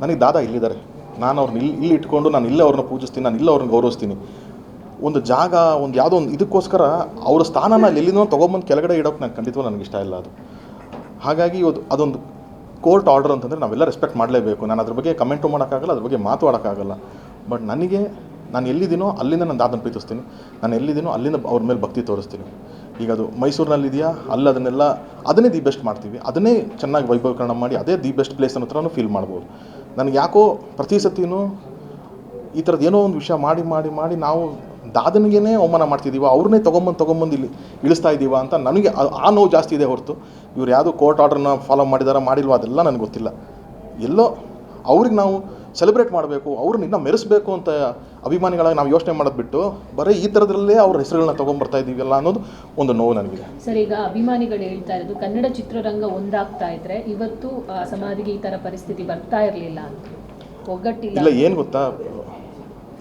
ನನಗೆ ದಾದ ಇಲ್ಲಿದ್ದಾರೆ. ನಾನು ಅವ್ರನ್ನ ಇಲ್ಲಿ ಇಲ್ಲಿ ಇಟ್ಕೊಂಡು ನಾನು ಇಲ್ಲೇ ಅವ್ರನ್ನ ಪೂಜಿಸ್ತೀನಿ, ನಾನು ಇಲ್ಲೇ ಅವ್ರನ್ನ ಗೌರವಿಸ್ತೀನಿ. ಒಂದು ಜಾಗ, ಒಂದು ಯಾವುದೋ ಒಂದು ಇದಕ್ಕೋಸ್ಕರ ಅವ್ರ ಸ್ಥಾನ ಅಲ್ಲಿ ಎಲ್ಲಿಂದೋ ತೊಗೊಂಬಂದು ಕೆಳಗಡೆ ಇಡೋಕೆ ನಾನು ಖಂಡಿತವೂ ನನಗೆ ಇಷ್ಟ ಇಲ್ಲ ಅದು. ಹಾಗಾಗಿ ಇವತ್ತು ಅದೊಂದು ಕೋರ್ಟ್ ಆರ್ಡರ್ ಅಂತಂದರೆ ನಾವೆಲ್ಲ ರೆಸ್ಪೆಕ್ಟ್ ಮಾಡಲೇಬೇಕು. ನಾನು ಅದ್ರ ಬಗ್ಗೆ ಕಮೆಂಟು ಮಾಡೋಕ್ಕಾಗಲ್ಲ, ಅದ್ರ ಬಗ್ಗೆ ಮಾತಾಡೋಕ್ಕಾಗಲ್ಲ. ಬಟ್ ನನಗೆ, ನಾನು ಎಲ್ಲಿದ್ದೀನೋ ಅಲ್ಲಿಂದ ನಾನು ದಾದನ ಪ್ರೀತಿಸ್ತೀನಿ. ನಾನು ಎಲ್ಲಿದ್ದೀನೋ ಅಲ್ಲಿಂದ ಅವ್ರ ಮೇಲೆ ಭಕ್ತಿ ತೋರಿಸ್ತೀನಿ. ಈಗ ಅದು ಮೈಸೂರಿನಲ್ಲಿದೆಯಾ ಅಲ್ಲಿ ಅದನ್ನೆಲ್ಲ, ಅದನ್ನೇ ದಿ ಬೆಸ್ಟ್ ಮಾಡ್ತೀವಿ. ಅದನ್ನೇ ಚೆನ್ನಾಗಿ ವೈಭವೀಕರಣ ಮಾಡಿ, ಅದೇ ದಿ ಬೆಸ್ಟ್ ಪ್ಲೇಸ್ ಅನ್ನೋ ಥರನೂ ಫೀಲ್ ಮಾಡ್ಬೋದು. ನನಗೆ ಯಾಕೋ ಪ್ರತಿ ಸತಿನೂ ಈ ಥರದ್ದು ಏನೋ ಒಂದು ವಿಷಯ ಮಾಡಿ ಮಾಡಿ ಮಾಡಿ ನಾವು ದಾದನಿಗೇ ಅವಮಾನ ಮಾಡ್ತಿದ್ದೀವ ಅವ್ರನ್ನೇ ತೊಗೊಂಬಂದು ತೊಗೊಂಬಂದು ಇಲ್ಲಿ ಇಳಿಸ್ತಾ ಇದ್ದೀವ ಅಂತ ನನಗೆ ಆ ನೋವು ಜಾಸ್ತಿ ಇದೆ ಹೊರತು. ಇವ್ರು ಯಾವುದೋ ಕೋರ್ಟ್ ಆರ್ಡ್ರನ್ನ ಫಾಲೋ ಮಾಡಿದಾರ, ಮಾಡಿಲ್ವ ಅದೆಲ್ಲ ನನಗೆ ಗೊತ್ತಿಲ್ಲ. ಎಲ್ಲೋ ಅವ್ರಿಗೆ ನಾವು ಸೆಲೆಬ್ರೇಟ್ ಮಾಡಬೇಕು ಅವ್ರನ್ನ ಇನ್ನೂ ಮೆರೆಸ್ಬೇಕು ಅಂತ ಅಭಿಮಾನಿಗಳಾಗಿ ನಾವು ಯೋಚನೆ ಮಾಡೋದು ಬಿಟ್ಟು ಬರೀ ಈ ಥರದ್ರಲ್ಲೇ ಅವ್ರ ಹೆಸರುಗಳನ್ನ ತೊಗೊಂಬರ್ತಾ ಇದ್ದೀವಲ್ಲ ಅನ್ನೋದು ಒಂದು ನೋವು ನನಗಿದೆ. ಸರ್ ಈಗ ಅಭಿಮಾನಿಗಳು ಹೇಳ್ತಾ ಇರೋದು ಕನ್ನಡ ಚಿತ್ರರಂಗ ಒಂದಾಗ್ತಾ ಇದ್ರೆ ಇವತ್ತು ಸಮಾಧಿಗೆ ಈ ಥರ ಪರಿಸ್ಥಿತಿ ಬರ್ತಾ ಇರಲಿಲ್ಲ ಒಗ್ಗಟ್ಟಿಲ್ಲ. ಇಲ್ಲ ಏನು ಗೊತ್ತಾ?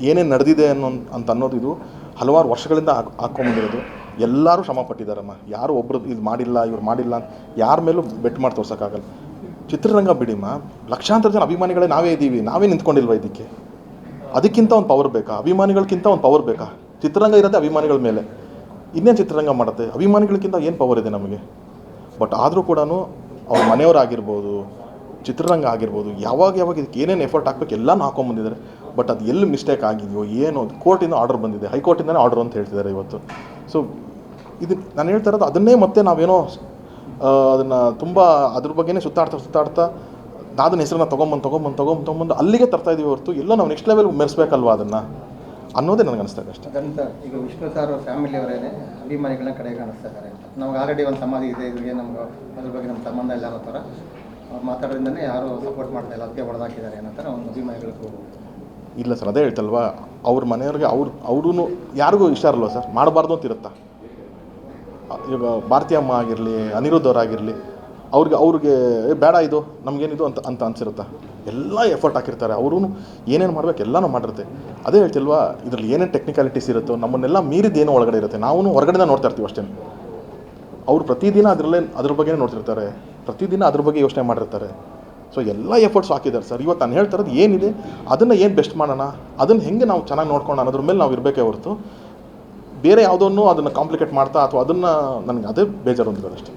ಏನೇನು ನಡೆದಿದೆ ಅನ್ನೋ ಅಂತ ಅನ್ನೋದು ಇದು ಹಲವಾರು ವರ್ಷಗಳಿಂದ ಹಾಕ್ ಹಾಕ್ಕೊಂಬಂದಿರೋದು ಎಲ್ಲರೂ ಶ್ರಮ ಪಟ್ಟಿದ್ದಾರಮ್ಮ. ಯಾರು ಒಬ್ಬರು ಇದು ಮಾಡಿಲ್ಲ ಇವ್ರು ಮಾಡಿಲ್ಲ ಅಂತ ಯಾರ ಮೇಲೂ ಬೆಟ್ ಮಾಡಿ ತೋರ್ಸೋಕ್ಕಾಗಲ್ಲ. ಚಿತ್ರರಂಗ ಬಿಡಿಮ್ಮ ಲಕ್ಷಾಂತರ ಜನ ಅಭಿಮಾನಿಗಳೇ ನಾವೇ ಇದ್ದೀವಿ ನಾವೇ ನಿಂತ್ಕೊಂಡಿಲ್ವ ಇದಕ್ಕೆ? ಅದಕ್ಕಿಂತ ಒಂದು ಪವರ್ ಬೇಕಾ? ಅಭಿಮಾನಿಗಳಿಗಿಂತ ಒಂದು ಪವರ್ ಬೇಕಾ? ಚಿತ್ರರಂಗ ಇರೋದೇ ಅಭಿಮಾನಿಗಳ ಮೇಲೆ. ಇನ್ನೇನು ಚಿತ್ರರಂಗ ಮಾಡುತ್ತೆ? ಅಭಿಮಾನಿಗಳಿಗಿಂತ ಏನು ಪವರ್ ಇದೆ ನಮಗೆ? ಬಟ್ ಆದರೂ ಕೂಡ ಅವ್ರ ಮನೆಯವರಾಗಿರ್ಬೋದು, ಚಿತ್ರರಂಗ ಆಗಿರ್ಬೋದು, ಯಾವಾಗ ಯಾವಾಗ ಇದಕ್ಕೆ ಏನೇನು ಎಫರ್ಟ್ ಹಾಕ್ಬೇಕು ಎಲ್ಲನೂ ಹಾಕೊಂಬಂದಿದ್ದಾರೆ ಬಟ್ ಅದು ಎಲ್ಲಿ ಮಿಸ್ಟೇಕ್ ಆಗಿದೆಯೋ, ಏನು ಕೋರ್ಟಿಂದ ಆರ್ಡರ್ ಬಂದಿದೆ. ಹೈಕೋರ್ಟಿಂದನೇ ಆರ್ಡರ್ ಅಂತ ಹೇಳ್ತಿದ್ದಾರೆ ಇವತ್ತು. ಸೊ ಇದು ನಾನು ಹೇಳ್ತಾ ಇರೋದು ಅದನ್ನೇ ಮತ್ತೆ ನಾವೇನೋ ಅದನ್ನು ತುಂಬ ಅದ್ರ ಬಗ್ಗೆನೇ ಸುತ್ತಾಡ್ತಾ ಸುತ್ತಾಡ್ತಾ ನಾದನ ಹೆಸರನ್ನ ತೊಗೊಂಬಂದು ತೊಗೊಂಬಂದು ತೊಗೊಂಬಂದು ತೊಗೊಂಬಂದು ಅಲ್ಲಿಗೆ ತರ್ತಾ ಇದೀವಿ ಹೊರತು ಎಲ್ಲೋ ನಾವು ನೆಕ್ಸ್ಟ್ ಲೆವೆಲ್ ಮೆರೆಸ್ಬೇಕಲ್ವಾ ಅದನ್ನ? ಅನ್ನೋದೇ ನನಗೆ ಅನಿಸ್ತಾ ಇದೆ ಅಷ್ಟೇ. ಈಗ ವಿಷ್ಣು ಸರ್ ಅವ್ರ ಫ್ಯಾಮಿಲಿ ಅವರೇನೆ ಅಭಿಮಾನಿಗಳನ್ನ ಕಡೆ ಕಾಣಿಸ್ತಾ ಇದ್ದಾರೆ ನಮ್ಗೆ ಆಲ್ರೆಡಿ ಒಂದು ಸಮಾಧಿ ಇದೆ ಇದ್ರಿಗೆ ನಮ್ಗೆ ಅದ್ರ ಬಗ್ಗೆ ನಮ್ಮ ಸಂಬಂಧ ಇಲ್ಲ ಅನ್ನೋ ಥರ ಮಾತಾಡೋದ್ರಿಂದನೇ ಯಾರು ಸಪೋರ್ಟ್ ಮಾಡ್ತಾ ಇಲ್ಲ ಅದಕ್ಕೆ ಹೊಡೆದಾಕಿದ್ದಾರೆ ಅನ್ನೋ ಥರ ಒಂದು ಅಭಿಮಾನಿಗಳಿಗೂ ಇಲ್ಲ ಸರ್ ಅದೇ ಹೇಳ್ತಲ್ವಾ ಅವ್ರ ಮನೆಯವ್ರಿಗೆ ಅವ್ರು ಅವ್ರೂ ಯಾರಿಗೂ ಇಷ್ಟ ಇರಲ್ವ ಸರ್? ಮಾಡಬಾರ್ದು ಅಂತ ಇರುತ್ತಾ? ಈಗ ಭಾರತೀಯ ಅಮ್ಮ ಆಗಿರಲಿ, ಅನಿರುದ್ಧ ಅವರಾಗಿರಲಿ ಅವ್ರಿಗೆ ಅವ್ರಿಗೆ ಬೇಡ ಇದು, ನಮಗೇನಿದು ಅಂತ ಅಂತ ಅನ್ಸಿರುತ್ತಾ? ಎಲ್ಲ ಎಫರ್ಟ್ ಹಾಕಿರ್ತಾರೆ. ಅವರು ಏನೇನು ಮಾಡ್ಬೇಕು ಎಲ್ಲನೂ ಮಾಡಿರುತ್ತೆ. ಅದೇ ಹೇಳ್ತಿಲ್ವಾ, ಇದರಲ್ಲಿ ಏನೇನು ಟೆಕ್ನಿಕಾಲಿಟೀಸ್ ಇರುತ್ತೋ, ನಮ್ಮನ್ನೆಲ್ಲ ಮೀರಿದ ಏನೋ ಒಳಗಡೆ ಇರುತ್ತೆ. ನಾವು ಹೊರಗಡೆನ ನೋಡ್ತಾ ಇರ್ತೀವಿ ಅಷ್ಟೇ ಅವರು ಪ್ರತಿದಿನ ಅದರಲ್ಲೇ, ಅದ್ರ ಬಗ್ಗೆ ನೋಡ್ತಿರ್ತಾರೆ. ಪ್ರತಿದಿನ ಅದ್ರ ಬಗ್ಗೆ ಯೋಚನೆ ಮಾಡಿರ್ತಾರೆ. ಸೊ ಎಲ್ಲ ಎಫರ್ಟ್ಸ್ ಹಾಕಿದ್ದಾರೆ. ಸರ್ ಇವತ್ತು ನಾನು ಹೇಳ್ತಾ ಇರೋದು ಏನಿದೆ, ಅದನ್ನು ಏನು ಬೆಸ್ಟ್ ಮಾಡೋಣ, ಅದನ್ನು ಹೆಂಗೆ ನಾವು ಚೆನ್ನಾಗಿ ನೋಡ್ಕೊಂಡು ಅನ್ನೋದ್ರ ಮೇಲೆ ನಾವು ಇರಬೇಕೇ ಹೊರತು ಬೇರೆ ಯಾವುದನ್ನು ಅದನ್ನು ಕಾಂಪ್ಲಿಕೇಟ್ ಮಾಡ್ತಾ ಅಥವಾ ಅದನ್ನು ನನಗೆ ಅದೇ ಬೇಜಾರು ಅಂತ ಅಷ್ಟೇ.